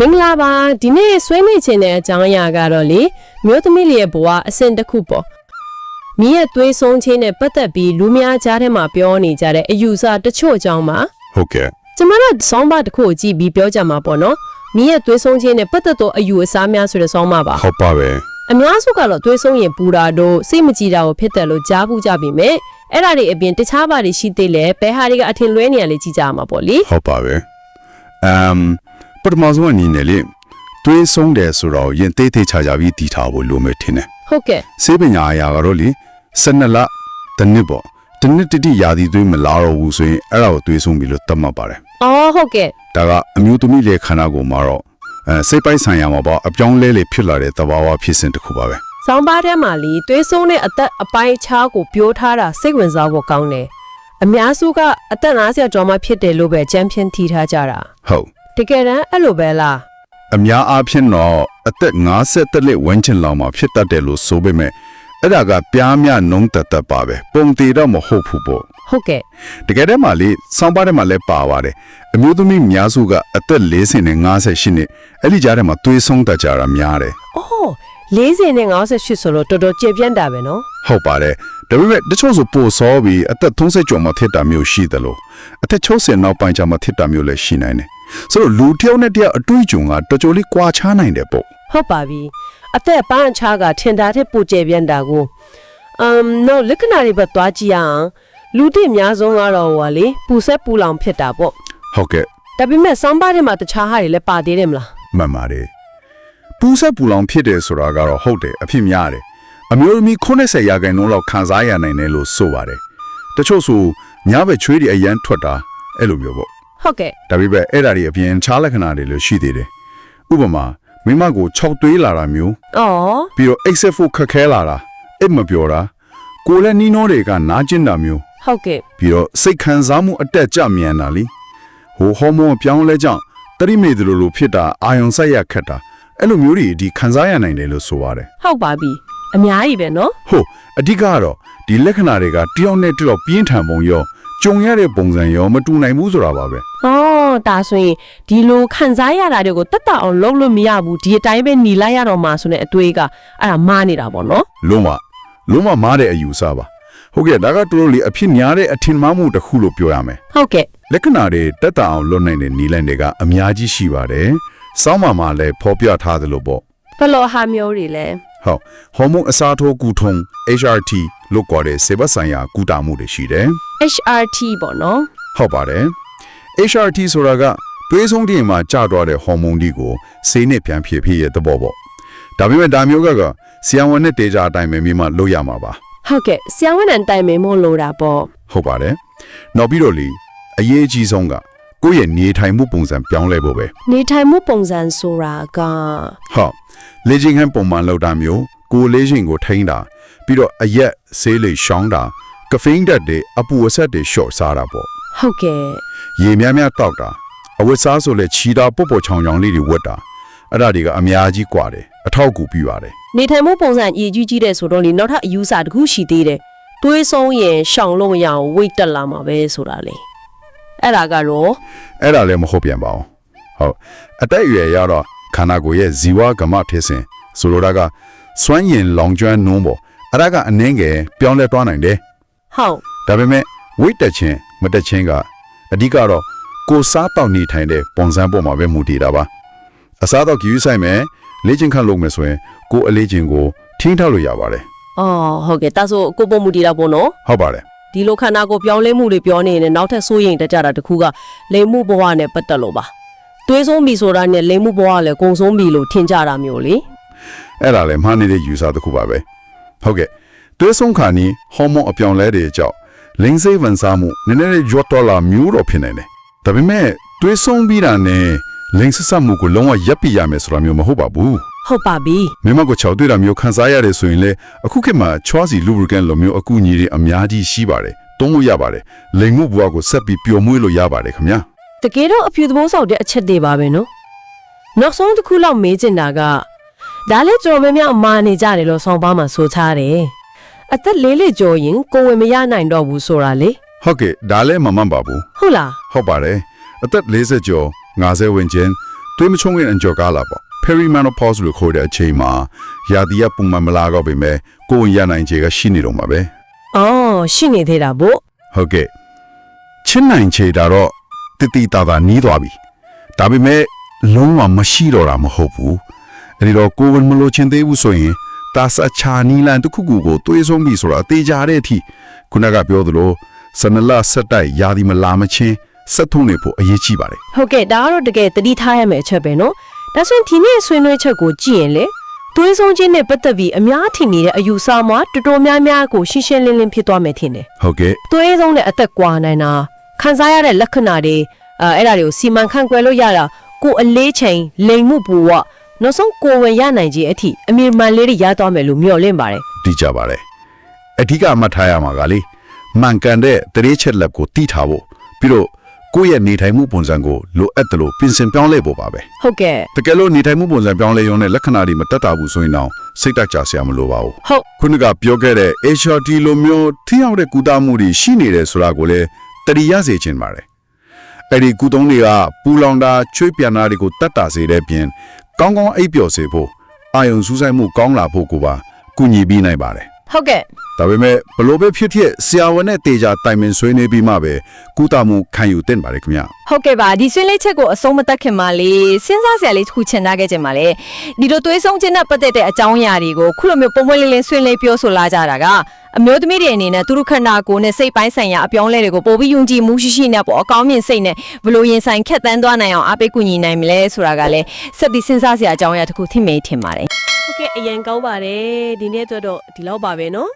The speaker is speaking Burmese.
မင်္ဂလာပါဒီနေ့ဆွေးနွေးခြင်းတဲ့အကြောင်းအရာကတော့လေမျိုးသမီးလေးရဲ့ဘဝအဆင့်တစ်ခုပေါ့မိရဲ့သွေးဆုံးခြင်းနဲ့ပတ်သက်ပြီးလူများကြားထဲမှာပြောနေကြတဲ့အယူဆတချို့အကြောင်းပါဟုတ်ကဲ့ကျမတို့ဆောင်းပါတစ်ခုကိုကြည့်ပြီးပြောကြမှာပေါ့နော်မိရဲ့သွေးဆုံးခြင်းနဲ့ပတ်သက်သောအယူအဆများဆိုတဲ့ဆောင်းပါပါဟုတ်ပါပဲအများစုကတော့သွေးဆုံးရင်ပူတာတို့စိတ်မကြည်တာကိုဖြစ်တယ်လို့ကြားဘူးကြပြီမဲ့အဲ့ဒါတွေအပြင်တခြားဘာတွေရှိသေးလဲဘယ်ဟာတွေကအထင်လွဲနေရလဲကြည့်ကြရမှာပေါ့လေဟုတ်ပါပဲအမ် ပထမဆုံးအနေနဲ့လေတွေးဆုံးတယ်ဆိုတော့ရင်သေးသေးချာချာပြီးတည်ထားဖို့လိုမယ်ထင်တယ်ဟုတ်ကဲ့စေပညာအရာကတော့လေ12လတစ်နှစ်ပေါ့တစ်နှစ်တိတိရာသီသွေးမလာတော့ဘူးဆိုရင်အဲ့ဒါကိုတွေးဆုံးပြီလို့သတ်မှတ်ပါတယ်အော်ဟုတ်ကဲ့ဒါကအမျိုးသမီးလေခန္ဓာကိုယ်မှာတော့အဲစိတ်ပိုက်ဆိုင်ရာမှာပေါ့အပြောင်းလဲလေဖြစ်လာတဲ့သဘာဝဖြစ်စဉ်တစ်ခုပါပဲဆောင်းပါးထဲမှာလီသွေးဆုံးတဲ့အသက်အပိုင်းခြားကိုပြောထားတာစိတ်ဝင်စားဖို့ကောင်းတယ်အများစုကအသက်50ကျော်မှဖြစ်တယ်လို့ပဲချမ်းဖြင်းထီထားကြတာဟုတ် တကယ်တမ်းအဲ့လိုပဲလားအများအားဖြင့်တော့အသက်50တက်လက်ဝန်းကျင်လောက်မှာဖြစ်တတ်တယ်လို့ဆိုပေမဲ့အဲ့ဒါကပြားမြနှုံးတက်တက်ပါပဲပုံတည်တော့မဟုတ်ဘူးပေါ့ဟုတ်ကဲ့တကယ်တမ်းမှာလေဆောင်းပါးထဲမှာလည်းပါပါတယ်အမျိုးသမီးများစုကအသက်40နဲ့58နှစ်အဲ့ဒီကြားထဲမှာသွေးဆုံးတတ်ကြတာများတယ်အော် 40နဲ့58ဆိုလို့တော်တော်ကျေပြန့်တာပဲနော်ဟုတ်ပါတယ်ဒါပေမဲ့တချို့ဆိုပိုစောပြီးအသက်30ကျော်မှထစ်တာမျိုးရှိတယ်လို့အသက်60နောက်ပိုင်းကျမှထစ်တာမျိုးလည်းရှိနိုင်တယ်ဆိုတော့လူတစ်ယောက်နဲ့တစ်ယောက်အတွေ့အကြုံကတော်တော်လေးကွာခြားနိုင်တယ်ပေါ့ဟုတ်ပါပြီအသက်ပန်းခြားကထင်တာတဲ့ပိုကျေပြန့်တာကိုအမ်နော်လက္ခဏာတွေပဲသွားကြည့်ရအောင်လူတိအများဆုံးကတော့ဟိုကလေပူဆက်ပူလောင်ဖြစ်တာပေါ့ဟုတ်ကဲ့ဒါပေမဲ့ဆောင်းပါးထဲမှာတခြားဟာတွေလည်းပါသေးတယ်မလားမှန်ပါတယ် ပူဆက်ပူလောင်ဖြစ်တယ်ဆိုတာကတော့ဟုတ်တယ်အဖြစ်များတယ်အမျိုးသမီး90ရာခိုင်နှုန်းလောက်ခံစားရနိုင်တယ်လို့ဆိုပါတယ်တချို့ဆိုညဘက်ချွေးတွေအရန်ထွက်တာအဲ့လိုမျိုးပေါ့ဟုတ်ကဲ့ဒါပေမဲ့အဲ့ဒါတွေအပြင်ခြားလက္ခဏာတွေလည်းရှိသေးတယ်ဥပမာမိမကို6သွေးလာတာမျိုးအော်ပြီးတော့ XF4 ခက်ခဲလာတာအိတ်မပြောတာကိုယ်လည်းနီးနှောတွေကနာကျင်တာမျိုးဟုတ်ကဲ့ပြီးတော့စိတ်ခံစားမှုအတက်ကြမြန်တာလीဟိုဟော်မုန်းအပြောင်းလဲကြောင့်တရိမေတလိုလိုဖြစ်တာအာယုံဆိုင်ရခက်တာ အဲ့လိုမျိုးတွေဒီခံစားရနိုင်တယ်လို့ဆိုပါတယ်ဟုတ်ပါပြီအများကြီးပဲနော်ဟုတ်အဓိကကတော့ဒီလက္ခဏာတွေကတယောက်နဲ့တယောက်ပြင်းထန်ပုံရောကြုံရတဲ့ပုံစံရောမတူနိုင်ဘူးဆိုတာပါပဲအော်ဒါဆိုရင်ဒီလိုခံစားရတာတွေကိုတက်တက်အောင်လုပ်လို့မရဘူးဒီအတိုင်းပဲหนีလိုက်ရတော့မှာဆိုတဲ့အတွေးကအဲ့ဒါမားနေတာပေါ့နော်လုံးဝလုံးဝမားတဲ့အယူဆပါဟုတ်ကဲ့ဒါကတူလို့လေအဖြစ်များတဲ့အထင်မှားမှုတစ်ခုလို့ပြောရမယ်ဟုတ်ကဲ့လက္ခဏာတွေတက်တာအောင်လွတ်နိုင်တဲ့နီလန်တွေကအများကြီးရှိပါတယ် စောင်းမာမှာလည်းဖော်ပြထားသလိုပေါ့ဘယ်လိုဟာမျိုးတွေလဲဟုတ်ဟော်မုန်းအစားထိုးကူထုံ HRT လို့ခေါ်တဲ့စေဘတ်ဆိုင်ရာကူတာမှုတွေရှိတယ် HRT ပေါ့နော်ဟုတ်ပါတယ် HRT ဆိုတာကတွေးဆုံးတင်မှာကျသွားတဲ့ဟော်မုန်းတွေကိုဆေးနဲ့ပြန်ဖြည့်ဖြည့်ရဲ့သဘောပေါ့ဒါပေမဲ့ဒါမျိုးကကဆီယံဝန်နဲ့တေချာအတိုင်းပဲမိမလုပ်ရမှာပါဟုတ်ကဲ့ဆရာဝန်နဲ့တိုင်ပင်မို့လို့တာပေါ့ဟုတ်ပါတယ်နောက်ပြီးတော့လေအရေးအကြီးဆုံးက ကိုယ့်ရဲ့နေထိုင်မှုပုံစံပြောင်းလဲဖို့ပဲနေထိုင်မှုပုံစံဆိုတာကဟုတ်လေ့ကျင့်ခန်းပုံမှန်လောက်တာမျိုးကိုယ်လေ့ကျင့်ကိုထိန်းတာပြီးတော့အရက်ဆေးလေရှောင်းတာကဖိန်းဓာတ်တွေအပူအဆက်တွေလျှော့စားတာပေါ့ဟုတ်ကဲ့ရေများများတောက်တာအဝတ်စားဆိုလဲခြီးတာပုတ်ပုတ်ချောင်ချောင်လေးတွေဝတ်တာအဲ့ဒါတွေကအများကြီးကွာတယ်အထောက်အကူပြုပါတယ်နေထိုင်မှုပုံစံအရေးကြီးကြီးတဲ့ဆိုတော့လေနောက်ထပ်အယူအဆတစ်ခုရှိသေးတယ်တွေးဆုံးရင်ရှောင်လို့မရအောင်ဝိတ်တက်လာမှာပဲဆိုတာလေ အဲ့ဒါကတော့အဲ့ဒါလည်းမဟုတ်ပြန်ပါဘူးဟုတ်အတက်အရွယ်ရတော့ခန္ဓာကိုယ်ရဲ့ဇီဝကမ္မဖြစ်စဉ်ဆိုလိုတာကစွမ်းရင်လောင်ကျွမ်းနှုံးပေါ့အဲ့ဒါကအနှင်းငယ်ပြောင်းလဲသွားနိုင်တယ်ဟုတ်ဒါပေမဲ့ဝိတ်တက်ခြင်းမတက်ခြင်းကအဓိကတော့ကိုယ်စားတောက်နေထိုင်တဲ့ပုံစံပေါ်မှာပဲမူတည်တာပါအစားတော့ကြည့်ဆိုင်မယ်လေ့ကျင့်ခန့်လုပ်မယ်ဆိုရင်ကိုယ်အလေးချင်းကိုထိန်းထားလို့ရပါတယ်အော်ဟုတ်ကဲ့ဒါဆိုကိုပုံမူတည်တော့ပေါ့နော်ဟုတ်ပါတယ် ဒီလိုခန္ဓာကိုယ်ပြောင်းလဲမှုတွေပြောနေရင်နောက်ထပ်စိုးရိမ်တတ်ကြတာတစ်ခုကလိမ်မှုဘဝနဲ့ပတ်သက်လို့ပါတွေးဆုံးပြီဆိုတာနဲ့လိမ်မှုဘဝလည်းကုံဆုံးပြီလို့ထင်ကြတာမျိုးလေအဲ့ဒါလည်းမှားနေတဲ့ယူဆတစ်ခုပါပဲဟုတ်ကဲ့သွေးဆုံးခါနီးဟော်မုန်းအပြောင်းလဲတွေကြောင့်လင်းစိတ်ဝန်စားမှုနည်းနည်းလေးရွတ်တော်လာမျိုးတော့ဖြစ်နေတယ်ဒါပေမဲ့သွေးဆုံးပြီးတာနဲ့ လင်းဆက်ဆက်မှုကိုလုံးဝရပ်ပြရမယ်ဆိုတာမျိုးမဟုတ်ပါဘူးဟုတ်ပါပြီမိမကိုချောက်တွေ့တာမျိုးခန်းစားရတယ်ဆိုရင်လေအခုခေတ်မှာချွားစီ lubricant လိုမျိုးအကူအညီတွေအများကြီးရှိပါတယ်တုံးလို့ရပါတယ်လိမ်မှုဘဝကိုဆက်ပြီးပျော်မွေ့လို့ရပါတယ်ခင်ဗျာတကယ်တော့အဖြူသဘောဆောက်တဲ့အချက်တွေပါပဲနော်နောက်ဆုံးတစ်ခုလောက်မေးချင်တာကဒါလည်းကြော်မများမာနေကြတယ်လို့ဆောင်းပါးမှာဆိုထားတယ်အသက်လေးလေးကြော်ရင်ကိုယ်ဝင်မရနိုင်တော့ဘူးဆိုတာလေဟုတ်ကဲ့ဒါလည်းမမှန်ပါဘူးဟုတ်လားဟုတ်ပါတယ်အသက်40ကျော် 50ဝန်းကျင်သွေးမချုံရင်အကျော်ကားလာပေါ့ perimenopause လို့ခေါ်တဲ့အချိန်မှာရာသီကပုံမှန်မလာတော့ပေမဲ့ကိုယ်ဝင်ရနိုင်ခြေကရှိနေတော့မှာပဲအော်ရှိနေသေးတာဗောဟုတ်ကဲ့ချင်းနိုင်ခြေဒါတော့တတိတာတာနီးသွားပြီဒါပေမဲ့လုံးဝမရှိတော့တာမဟုတ်ဘူးအဲဒီတော့ကိုယ်ဝင်မလို့ချင်းသေးဘူးဆိုရင်တာစချာနီလန်တစ်ခုခုကိုတွေးဆုံးပြီဆိုတာအသေးကြတဲ့အထိခုနကပြောသလိုစနလဆက်တိုက်ရာသီမလာမချင်း ဆက်ထုံးနေဖို့အရေးကြီးပါတယ်ဟုတ်ကဲ့ဒါကတော့တကယ်တတိထားရမယ့်အချက်ပဲနော်ဒါဆိုရင်ဒီနေ့ဆွေးနွေးချက်ကိုကြည့်ရင်လေသွေးဆုံးခြင်းနဲ့ပတ်သက်ပြီးအများထင်နေတဲ့အယူဆမှာတော်တော်များများကိုရှင်းရှင်းလင်းလင်းဖြစ်သွားမယ်ထင်တယ်ဟုတ်ကဲ့သွေးဆုံးတဲ့အသက်ကွာနိုင်တာခံစားရတဲ့လက္ခဏာတွေအဲအဲ့ဒါတွေကိုစီမံခန့်ခွဲလို့ရတာကိုယ်အလေးချိန်လိမ်မှုပူဝနောက်ဆုံးကိုယ်ဝင်ရနိုင်ခြင်းအထိအမြင်မှန်လေးတွေရသွားမယ်လို့မျှော်လင့်ပါတယ်တိကြပါတယ်အဓိကအမှတ်ထားရမှာကလေမှန်ကန်တဲ့တရေချက်လက်ကိုတိထားဖို့ပြီးတော့ ကိုယ့်ရဲ့နေထိုင်မှုပုံစံကိုလိုအပ်တယ်လို့ပြင်ဆင်ပြောင်းလဲဖို့ပါပဲဟုတ်ကဲ့တကယ်လို့နေထိုင်မှုပုံစံပြောင်းလဲရုံနဲ့လက္ခဏာတွေမတက်တာဘူးဆိုရင်တော့စိတ်တက်ကြစရာမလိုပါဘူးဟုတ်ခုနကပြောခဲ့တဲ့ HRT လိုမျိုးထိရောက်တဲ့ကုသမှုတွေရှိနေတယ်ဆိုတာကိုလည်းတတိယစေချင်ပါတယ်အဲ့ဒီကုသုံးတွေကပူလောင်တာချွေးပြန်တာတွေကိုတတ်တာစေတဲ့ပြင်ကောင်းကောင်းအိပ်ပျော်စေဖို့အာယုံစူးစိုက်မှုကောင်းလာဖို့ကိုပါကူညီပေးနိုင်ပါတယ် ဟုတ်ကဲ့ဒါပေမဲ့ဘလို့ပဲဖြစ်ဖြစ်ဆရာဝန်နဲ့တေချာတိုင်ပင်ဆွေးနွေးပြီးမှပဲကုသမှုခံယူသင့်ပါတယ်ခင်ဗျဟုတ်ကဲ့ပါဒီဆွေးနွေးချက်ကိုအဆုံးမသက်ခင်မှာလေစဉ်းစားစရာလေးတစ်ခုချင်ထားခဲ့ကြပါလေဒီလိုသွေးဆုံးခြင်းနဲ့ပတ်သက်တဲ့အကြောင်းအရာတွေကိုခုလိုမျိုးပုံပွင့်လင်းလင်းဆွေးနွေးပြောဆိုလာကြတာကအမျိုးသမီးတွေအနေနဲ့သူတို့ခန္ဓာကိုယ်နဲ့စိတ်ပိုင်းဆိုင်ရာအပြောင်းအလဲတွေကိုပိုပြီးယုံကြည်မှုရှိရှိနဲ့ပေါ့အကောင်းမြင်စိတ်နဲ့ဘယ်လိုရင်ဆိုင်ခက်တန်းသွားနိုင်အောင်အားပေးကူညီနိုင်မလဲဆိုတာကလည်းဆက်ပြီးစဉ်းစားစရာအကြောင်းအရာတစ်ခုသိမိထင်ပါတယ်ဟုတ် ကဲ့အရင်ကောင်းပါတယ်ဒီနေ့အတွက်တော့ဒီလောက်ပါပဲနော်